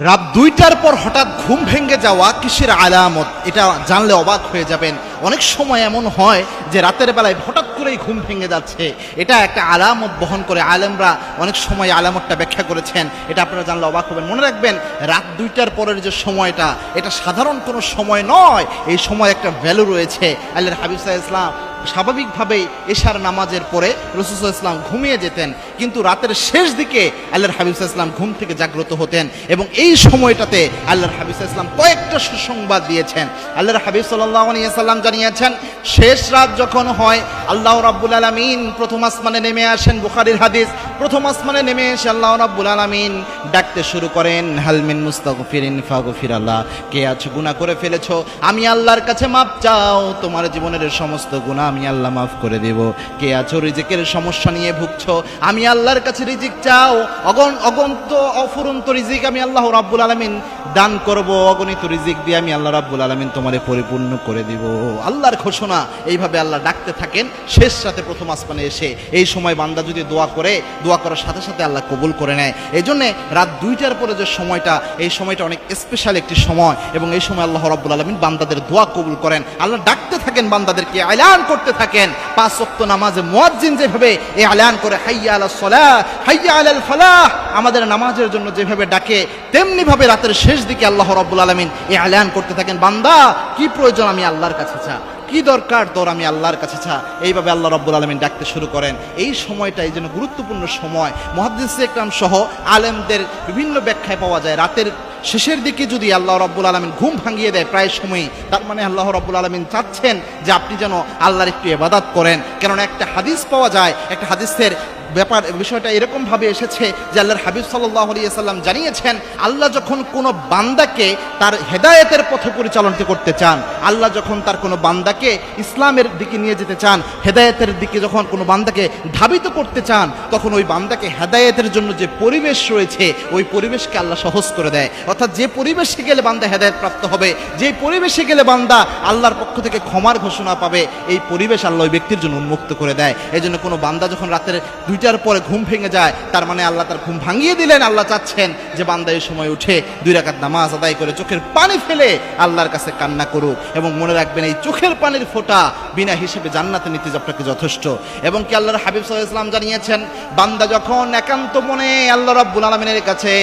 রাত দুইটার পর হঠাৎ ঘুম ভেঙে যাওয়া কিসের আলামত? এটা জানলে অবাক হয়ে যাবেন। অনেক সময় এমন হয় যে রাতের বেলায় হঠাৎ করেই ঘুম ভেঙে যাচ্ছে। এটা একটা আলামত বহন করে আলেমরা অনেক সময় আলামতটা ব্যাখ্যা করেছেন। এটা আপনারা জানলে অবাক হবেন। মনে রাখবেন, রাত দুইটার পরের যে সময়টা, এটা সাধারণ কোনো সময় নয়। এই সময় একটা ভ্যালু রয়েছে। আল্লাহর হাবিব ইসলাম স্বাভাবিকভাবেই এশার নামাজের পরে রসুল ইসলাম ঘুমিয়ে যেতেন, কিন্তু রাতের শেষ দিকে আল্লাহর হাবিব ইসলাম ঘুম থেকে জাগ্রত হতেন এবং এই সময়টাতে আল্লাহর হাবিব ইসলাম কয়েকটা সুসংবাদ দিয়েছেন। আল্লাহর হাবিব সাল্লাম জানিয়েছেন, শেষ রাত যখন হয়, আল্লাহ রাব্বুল আলমিন প্রথম আসমানে নেমে আসেন বুখারির হাদিস। প্রথম আসমানে নেমে এসে আল্লাহ রাব্বুল আলমিন ডাকতে শুরু করেন হালমিন মুস্তাগফিরিন ফাগফির আল্লাহ কে আছো গুনাহ করে ফেলেছো? আমি আল্লাহর কাছে মাপ চাও, তোমার জীবনের সমস্ত গুনাহ আমি আল্লাহ মাফ করে দেব। কে আছো রিজিকের সমস্যা নিয়ে ভুগছো? আমি আল্লাহর কাছে রিজিক চাও। অগণ অগন্ত অফুরন্ত রিজিক আমি আল্লাহ রাব্বুল আলামিন দান করব। অগণিত রিজিক দিয়ে আমি আল্লাহ রাব্বুল আলামিন তোমারে পরিপূর্ণ করে দিব। আল্লাহর ঘোষণা, এইভাবে আল্লাহ ডাকতে থাকেন। শেষ সাথে প্রথম আসমানে এসে এই সময় বান্দা যদি দোয়া করে, দোয়া করার সাথে সাথে আল্লাহ কবুল করে নেয়। এই জন্যে রাত দুইটার পরে যে সময়টা, এই সময়টা অনেক স্পেশাল একটি সময়। এবং এই সময় আল্লাহ রাব্বুল আলামিন বান্দাদের দোয়া কবুল করেন। আল্লাহ ডাকতে থাকেন বান্দাদেরকে আলান করতে থাকেন। পাঁচ ওয়াক্ত নামাজে মুয়াজ্জিন যেভাবে এই আলান করে, হাইয়া আলা সলাহ, হাইয়া আলাল ফালাহ, আমাদের নামাজের জন্য যেভাবে ডাকে তেমনি ভাবে রাতের শেষ দিকে আল্লাহ রাব্বুল আলামিন এই আলান করতে থাকেন। বান্দা, কি প্রয়োজন আমি আল্লাহর কাছে চা? কি দরকার তোর আমি আল্লাহর কাছে চা? এইভাবে আল্লাহ রব্বুল আলমিন ডাকতে শুরু করেন। এই সময়টা এই জন্য গুরুত্বপূর্ণ সময়। মহাদিস একরাম সহ আলেমদের বিভিন্ন ব্যাখ্যায় পাওয়া যায়। রাতের শেষের দিকে যদি আল্লাহ রব্বুল আলমিন ঘুম ভাঙিয়ে দেয়, প্রায় সময়ই, তার মানে আল্লাহ রব্বুল আলমিন চাচ্ছেন যে আপনি যেন আল্লাহর একটু এবাদাত করেন। কেননা একটা হাদিস পাওয়া যায়, একটা হাদিসের ব্যাপার, বিষয়টা এরকম ভাবে এসেছে যে আল্লাহর হাবিব সাল্লাহ সাল্লাম জানিয়েছেন, আল্লাহ যখন কোনো বান্দাকে তার হেদায়েতের পথে পরিচালনা করতে চান, আল্লাহ যখন তার কোনো বান্দাকে ইসলামের দিকে নিয়ে যেতে চান, হেদায়েতের দিকে যখন কোনো বান্দাকে ধাবিত করতে চান, তখন ওই বান্দাকে হেদায়েতের জন্য যে পরিবেশ রয়েছে, ওই পরিবেশকে আল্লাহ সহজ করে দেয়। অর্থাৎ যে পরিবেশে গেলে বান্দা হেদায়েত প্রাপ্ত হবে, যে পরিবেশে গেলে বান্দা আল্লাহর পক্ষ থেকে ক্ষমার ঘোষণা পাবে, এই পরিবেশ আল্লাহ ওই ব্যক্তির জন্য উন্মুক্ত করে দেয়। এই জন্য কোনো বান্দা যখন রাতের দুইটার পরে ঘুম ভেঙে যায়, তার মানে আল্লাহ তার ঘুম ভাঙিয়ে দিলেন। আল্লাহ চাচ্ছেন যে বান্দা এই সময় উঠে দুই রাকাত নামাজ আদায় করে চোখের পানি ফেলে আল্লাহর কাছে কান্না করুক এবং মনে রাখবেন এই চোখের পানির ফোঁটা বিনা হিসেবে জান্নাতে নিতে আপনাকে যথেষ্ট? এবং কি আল্লাহর হাবিব ইসলাম জানিয়েছেন, বান্দা যখন একান্ত মনে আল্লাহ রাব্বুল আলমিনের কাছে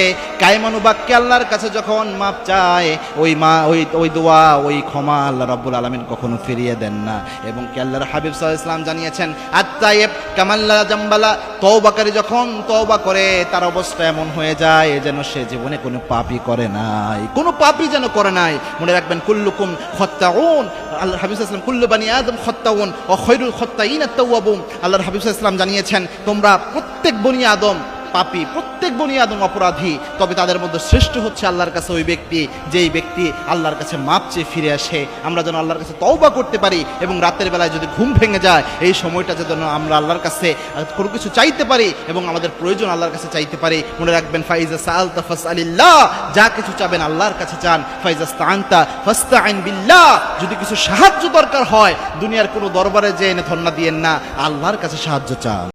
কায়মানু বাক্যে আল্লাহর কাছে যখন মাপ চায়, ওই মা, ওই ওই দোয়া, ওই ক্ষমা আল্লাহ রাব্বুল আলমিন কখনো ফিরিয়ে দেন না। এবং কি আল্লাহর হাবিব সাল্লাহ ইসলাম জানিয়েছেন আত্মায়েব কামাল্লা জাম্বালা তওবাকারী যখন তওবা করে, তার অবস্থা এমন হয়ে যায় যেন সে জীবনে কোনো পাপই করে নাই। কোনো পাপই যেন করে নাই। মনে রাখবেন, কুল্লুকুম খত্তাউন। আল্লাহ হাবিব ইসলাম কুল্লু বানি আদম খত্তাউন। ও খৈরুল খত্তাইন আত্তাওয়াবুম আল্লাহর হাবিব ইসলাম জানিয়েছেন, তোমরা প্রত্যেক বনি আদম পাপী, প্রত্যেক বনি আদম অপরাধী, তবে তাদের মধ্যে শ্রেষ্ঠ হচ্ছে আল্লাহর কাছে ওই ব্যক্তি, যেই ব্যক্তি আল্লাহর কাছে মাপ চেয়ে ফিরে আসে। আমরা যেন আল্লাহর কাছে তওবা করতে পারি এবং রাতের বেলায় যদি ঘুম ভেঙে যায়, এই সময়টা যেন আমরা আল্লাহর কাছে কোনো কিছু চাইতে পারি এবং আমাদের প্রয়োজন আল্লাহর কাছে চাইতে পারি। মনে রাখবেন, ফাইজা সাল তাফাস আলিল্লাহ যা কিছু চাবেন আল্লাহর কাছে চান। ফাইজা স্তান্তা ফাস্তা আইন বিল্লাহ, যদি কিছু সাহায্য দরকার হয়, দুনিয়ার কোনো দরবারে যে এনে ধন্না দিয়েন না, আল্লাহর কাছে সাহায্য চান।